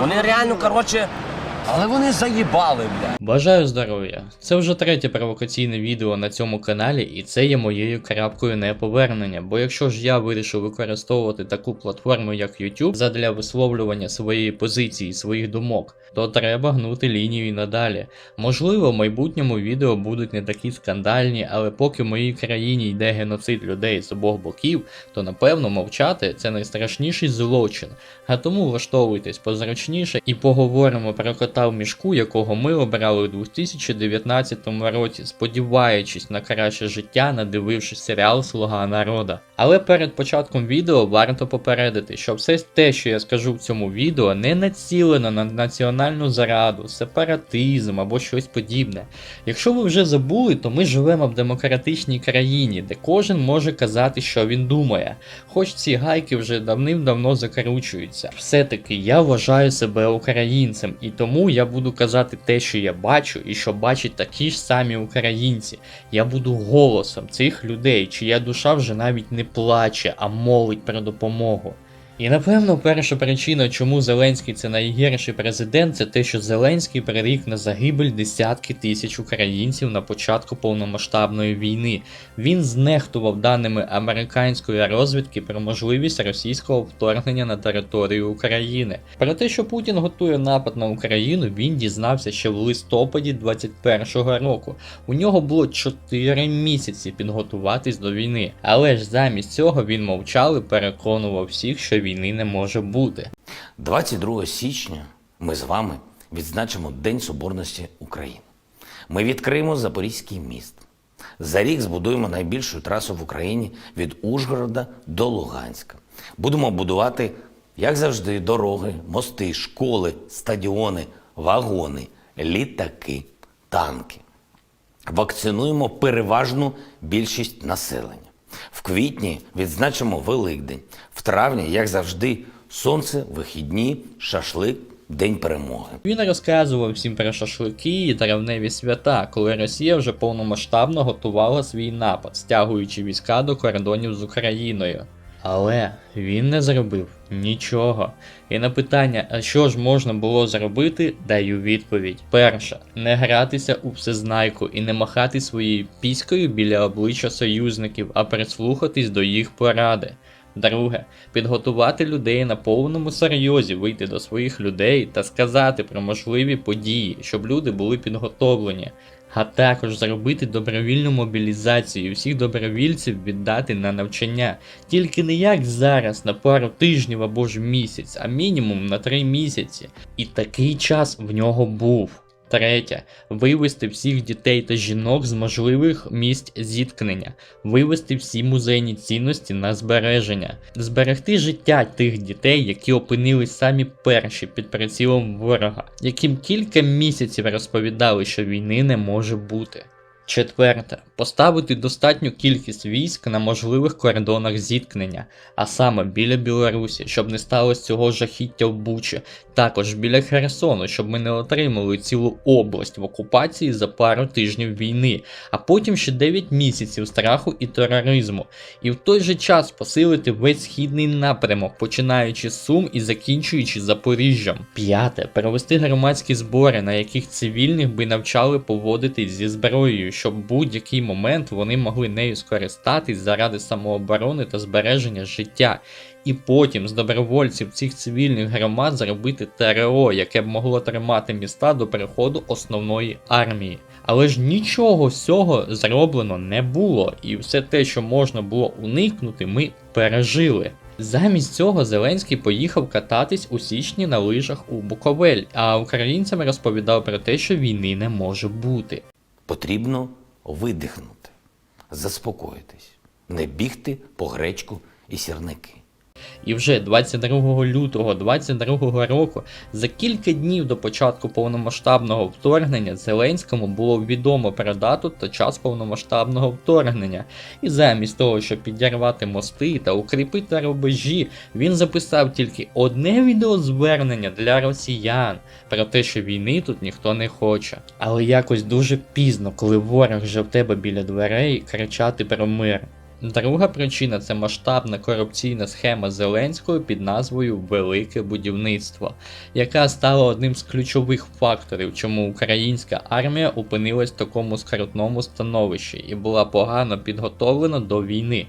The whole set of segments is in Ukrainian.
Вони реально, коротше, але вони заїбали, блядь. Бажаю здоров'я! Це вже третє провокаційне відео на цьому каналі, і це є моєю крапкою неповернення. Бо якщо ж я вирішив використовувати таку платформу, як YouTube, задля висловлювання своєї позиції, своїх думок, то треба гнути лінію і надалі. Можливо, в майбутньому відео будуть не такі скандальні, але поки в моїй країні йде геноцид людей з обох боків, то напевно мовчати це найстрашніший злочин. А тому влаштовуйтесь позручніше і поговоримо про кота в мішку, якого ми обрали у 2019 році, сподіваючись на краще життя, надивившись серіал Слуга народа. Але перед початком відео варто попередити, що все те, що я скажу в цьому відео, не націлено на національну зараду, сепаратизм або щось подібне. Якщо ви вже забули, то ми живемо в демократичній країні, де кожен може казати, що він думає. Хоч ці гайки вже давним-давно закручуються. Все-таки я вважаю себе українцем, і тому я буду казати те, що я бачу, і що бачать такі ж самі українці. Я буду голосом цих людей, чия душа вже навіть не плаче, а молить про допомогу. І напевно перша причина, чому Зеленський це найгірший президент, це те, що Зеленський прирік на загибель десятки тисяч українців на початку повномасштабної війни. Він знехтував даними американської розвідки про можливість російського вторгнення на територію України. Про те, що Путін готує напад на Україну, він дізнався ще в листопаді 2021 року. У нього було 4 місяці підготуватись до війни, але ж замість цього він мовчав і переконував всіх, що війни не може бути. 22 січня ми з вами відзначимо День Соборності України. Ми відкриємо Запорізький міст. За рік збудуємо найбільшу трасу в Україні від Ужгорода до Луганська. Будемо будувати, як завжди, дороги, мости, школи, стадіони, вагони, літаки, танки. Вакцинуємо переважну більшість населення. В квітні відзначимо Великдень. В травні, як завжди, сонце, вихідні, шашлик, День перемоги. Він розказував всім про шашлики і травневі свята, коли Росія вже повномасштабно готувала свій напад, стягуючи війська до кордонів з Україною. Але він не зробив нічого. І на питання, а що ж можна було зробити, даю відповідь. Перше, не гратися у всезнайку і не махати своєю піською біля обличчя союзників, а прислухатись до їх поради. Друге, підготувати людей на повному серйозі, вийти до своїх людей та сказати про можливі події, щоб люди були підготовлені, а також зробити добровільну мобілізацію і всіх добровільців віддати на навчання, тільки не як зараз на пару тижнів або ж місяць, а мінімум на три місяці. І такий час в нього був. Третє. Вивести всіх дітей та жінок з можливих місць зіткнення, вивести всі музейні цінності на збереження, зберегти життя тих дітей, які опинились самі перші під прицілом ворога, яким кілька місяців розповідали, що війни не може бути. Четверте. Поставити достатню кількість військ на можливих кордонах зіткнення, а саме біля Білорусі, щоб не сталося цього жахіття в Бучі, також біля Херсону, щоб ми не отримали цілу область в окупації за пару тижнів війни, а потім ще 9 місяців страху і тероризму, і в той же час посилити весь східний напрямок, починаючи з Сум і закінчуючи Запоріжжям. П'яте. Провести громадські збори, на яких цивільних би навчали поводитись зі зброєю, щоб будь-який момент вони могли нею скористатись заради самооборони та збереження життя. І потім з добровольців цих цивільних громад зробити ТРО, яке б могло тримати міста до приходу основної армії. Але ж нічого з цього зроблено не було, і все те, що можна було уникнути, ми пережили. Замість цього Зеленський поїхав кататись у січні на лижах у Буковель, а українцям розповідав про те, що війни не може бути. Потрібно видихнути, заспокоїтись, не бігти по гречку і сірники. І вже 22 лютого 22 року, за кілька днів до початку повномасштабного вторгнення, Зеленському було відомо про дату та час повномасштабного вторгнення. І замість того, щоб підірвати мости та укріпити рубежі, він записав тільки одне відеозвернення для росіян про те, що війни тут ніхто не хоче. Але якось дуже пізно, коли ворог вже в тебе біля дверей, кричати про мир. Друга причина це масштабна корупційна схема Зеленського під назвою Велике будівництво, яка стала одним з ключових факторів, чому українська армія опинилась в такому скрутному становищі і була погано підготовлена до війни.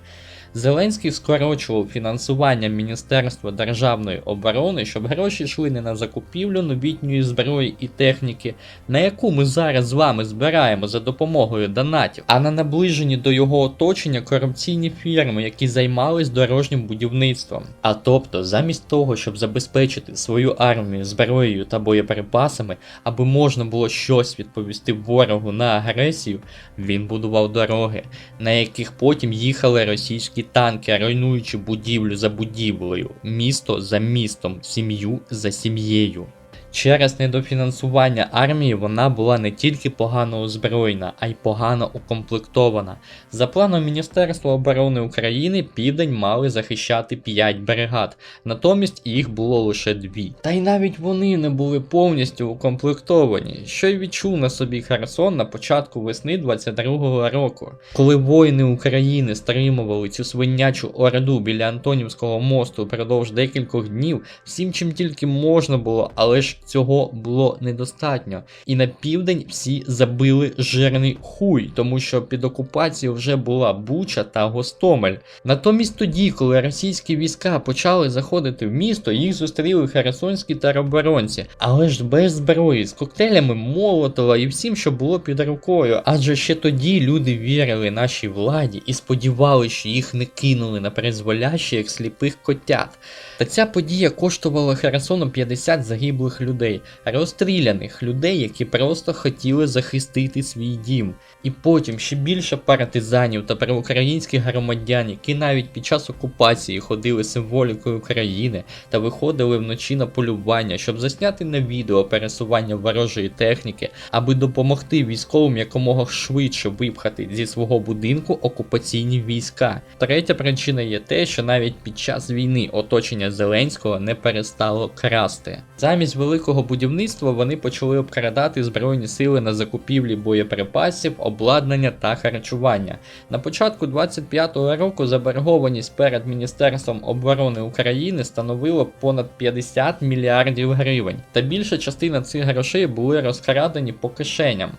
Зеленський скорочував фінансування Міністерства державної оборони, щоб гроші йшли не на закупівлю новітньої зброї і техніки, на яку ми зараз з вами збираємо за допомогою донатів, а на наближені до його оточення корупційні фірми, які займались дорожнім будівництвом. А тобто, замість того, щоб забезпечити свою армію зброєю та боєприпасами, аби можна було щось відповісти ворогу на агресію, він будував дороги, на яких потім їхали російські танки, руйнуючи будівлю за будівлею, місто за містом, сім'ю за сім'єю. Через недофінансування армії вона була не тільки погано озброєна, а й погано укомплектована. За планом Міністерства оборони України Південь мали захищати 5 бригад, натомість їх було лише 2. Та й навіть вони не були повністю укомплектовані, що й відчув на собі Херсон на початку весни 22-го року. Коли воїни України стримували цю свинячу орду біля Антонівського мосту впродовж декількох днів, всім чим тільки можна було, але ж цього було недостатньо. І на південь всі забили жирний хуй, тому що під окупацією вже була Буча та Гостомель. Натомість тоді, коли російські війська почали заходити в місто, їх зустріли херсонські тероборонці, але ж без зброї, з коктейлями Молотова і всім, що було під рукою. Адже ще тоді люди вірили нашій владі і сподівалися, що їх не кинули на призволяще, як сліпих котят. Та ця подія коштувала Херсону 50 загиблих людей, розстріляних людей, які просто хотіли захистити свій дім. І потім ще більше партизанів та проукраїнських громадян, які навіть під час окупації ходили символікою країни та виходили вночі на полювання, щоб засняти на відео пересування ворожої техніки, аби допомогти військовим якомога швидше випхати зі свого будинку окупаційні війська. Третя причина є те, що навіть під час війни оточення Зеленського не перестало красти. Замість великого будівництва вони почали обкрадати збройні сили на закупівлі боєприпасів, обладнання та харчування. На початку 25-го року заборгованість перед Міністерством оборони України становила понад 50 мільярдів гривень, та більша частина цих грошей були розкрадені по кишеням.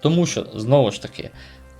Тому що, знову ж таки,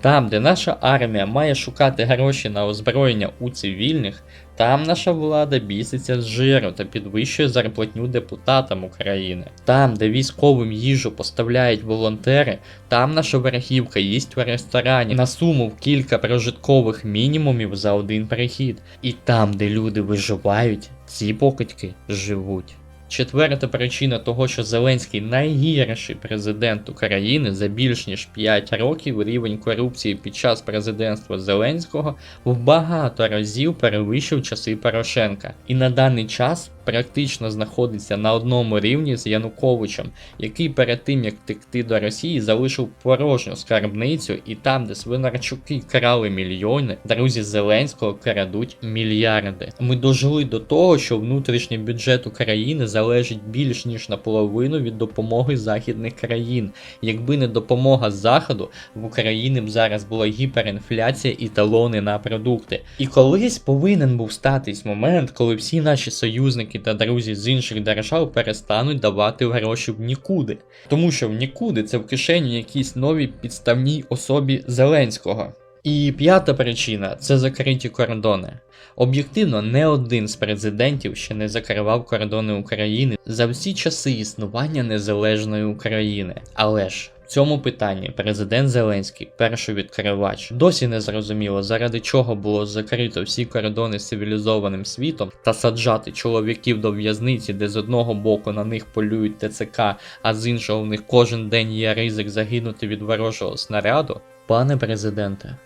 там, де наша армія має шукати гроші на озброєння у цивільних, там наша влада біситься з жиру та підвищує зарплатню депутатам України. Там, де військовим їжу поставляють волонтери, там наша верхівка їсть в ресторані на суму в кілька прожиткових мінімумів за один перехід. І там, де люди виживають, ці покидьки живуть. Четверта причина того, що Зеленський найгірший президент України за більш ніж 5 років рівень корупції під час президентства Зеленського в багато разів перевищив часи Порошенка, і на даний час практично знаходиться на одному рівні з Януковичем, який перед тим як втекти до Росії залишив порожню скарбницю, і там, де свинарчуки крали мільйони, друзі Зеленського крадуть мільярди. Ми дожили до того, що внутрішній бюджет України залежить більш ніж наполовину від допомоги західних країн. Якби не допомога Заходу, в Україні б зараз була гіперінфляція і талони на продукти. І колись повинен був статись момент, коли всі наші союзники та друзі з інших держав перестануть давати гроші в нікуди. Тому що в нікуди це в кишені якійсь новій підставній особі Зеленського. І п'ята причина це закриті кордони. Об'єктивно, не один з президентів ще не закривав кордони України за всі часи існування незалежної України. Але ж в цьому питанні президент Зеленський, перший відкривач, досі не зрозуміло, заради чого було закрито всі кордони з цивілізованим світом та саджати чоловіків до в'язниці, де з одного боку на них полюють ТЦК, а з іншого в них кожен день є ризик загинути від ворожого снаряду. Пане президенте,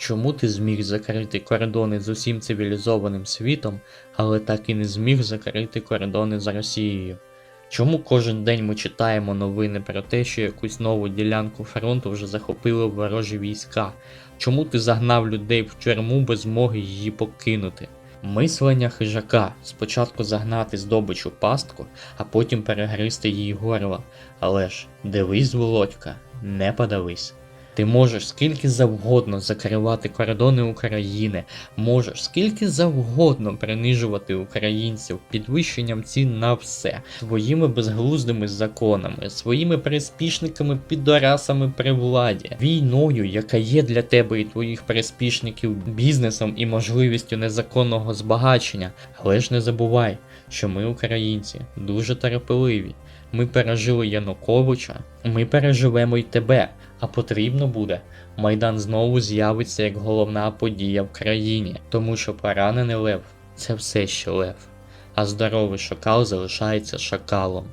чому ти зміг закрити кордони з усім цивілізованим світом, але так і не зміг закрити кордони з Росією? Чому кожен день ми читаємо новини про те, що якусь нову ділянку фронту вже захопили ворожі війська? Чому ти загнав людей в тюрму без змоги її покинути? Мислення хижака спочатку загнати здобич у пастку, а потім перегризти її горло. Але ж дивись, Володька, не подавись. Ти можеш скільки завгодно закривати кордони України, можеш скільки завгодно принижувати українців підвищенням цін на все, своїми безглуздими законами, своїми приспішниками підорасами при владі, війною, яка є для тебе і твоїх приспішників бізнесом і можливістю незаконного збагачення. Але ж не забувай, що ми, українці, дуже терпеливі. Ми пережили Януковича, ми переживемо й тебе, а потрібно буде. Майдан знову з'явиться як головна подія в країні, тому що поранений лев це все ще лев, а здоровий шакал залишається шакалом.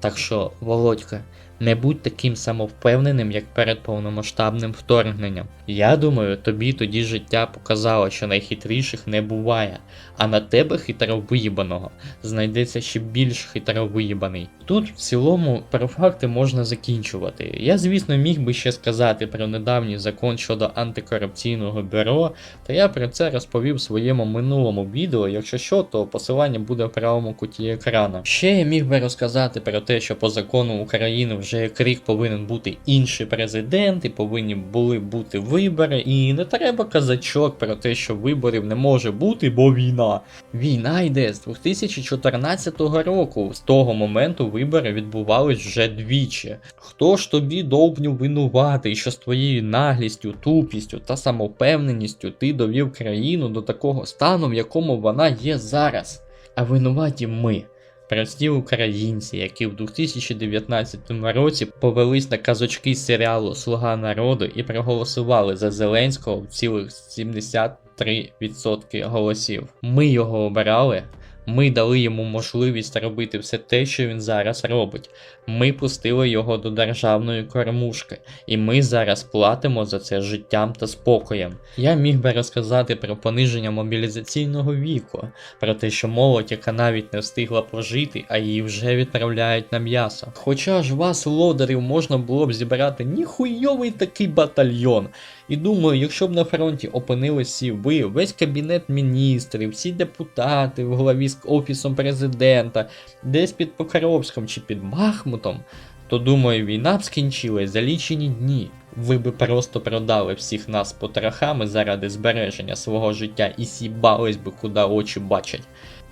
Так що, Володька, не будь таким самовпевненим, як перед повномасштабним вторгненням. Я думаю, тобі тоді життя показало, що найхитріших не буває, а на тебе хитровиїбаного знайдеться ще більш хитровиїбаний. Тут в цілому про факти можна закінчувати. Я, звісно, міг би ще сказати про недавній закон щодо антикорупційного бюро, та я про це розповів в своєму минулому відео. Якщо що, то посилання буде в правому куті екрану. Ще я міг би розказати про те, що по закону України вже як рік повинен бути інший президент, і повинні були бути вибори, і не треба казачок про те, що виборів не може бути, бо війна. Війна йде з 2014 року. З того моменту вибори відбувались вже двічі. Хто ж тобі довбню винуватий, що з твоєю наглістю, тупістю та самовпевненістю ти довів країну до такого стану, в якому вона є зараз? А винуваті ми. Прості українці, які в 2019 році повелись на казочки серіалу Слуга народу і проголосували за Зеленського в цілих 73% голосів. Ми його обирали. Ми дали йому можливість робити все те, що він зараз робить. Ми пустили його до державної кормушки, і ми зараз платимо за це життям та спокоєм. Я міг би розказати про пониження мобілізаційного віку, про те, що молодь, яка навіть не встигла пожити, а її вже відправляють на м'ясо. Хоча ж вас, лодарів, можна було б зібрати ніхуйовий такий батальйон. І думаю, якщо б на фронті опинилися ви, весь кабінет міністрів, всі депутати в главі з офісом президента, десь під Покровськом чи під Бахмутом, то думаю, війна б скінчилась за лічені дні. Ви би просто продали всіх нас потрохами заради збереження свого життя і сібались би куди очі бачать.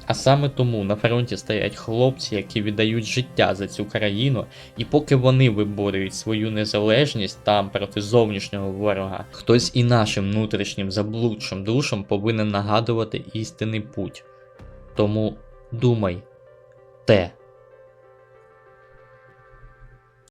А саме тому на фронті стоять хлопці, які віддають життя за цю країну, і поки вони виборюють свою незалежність там проти зовнішнього ворога, хтось і нашим внутрішнім заблудшим душам повинен нагадувати істинний путь. Тому думай те.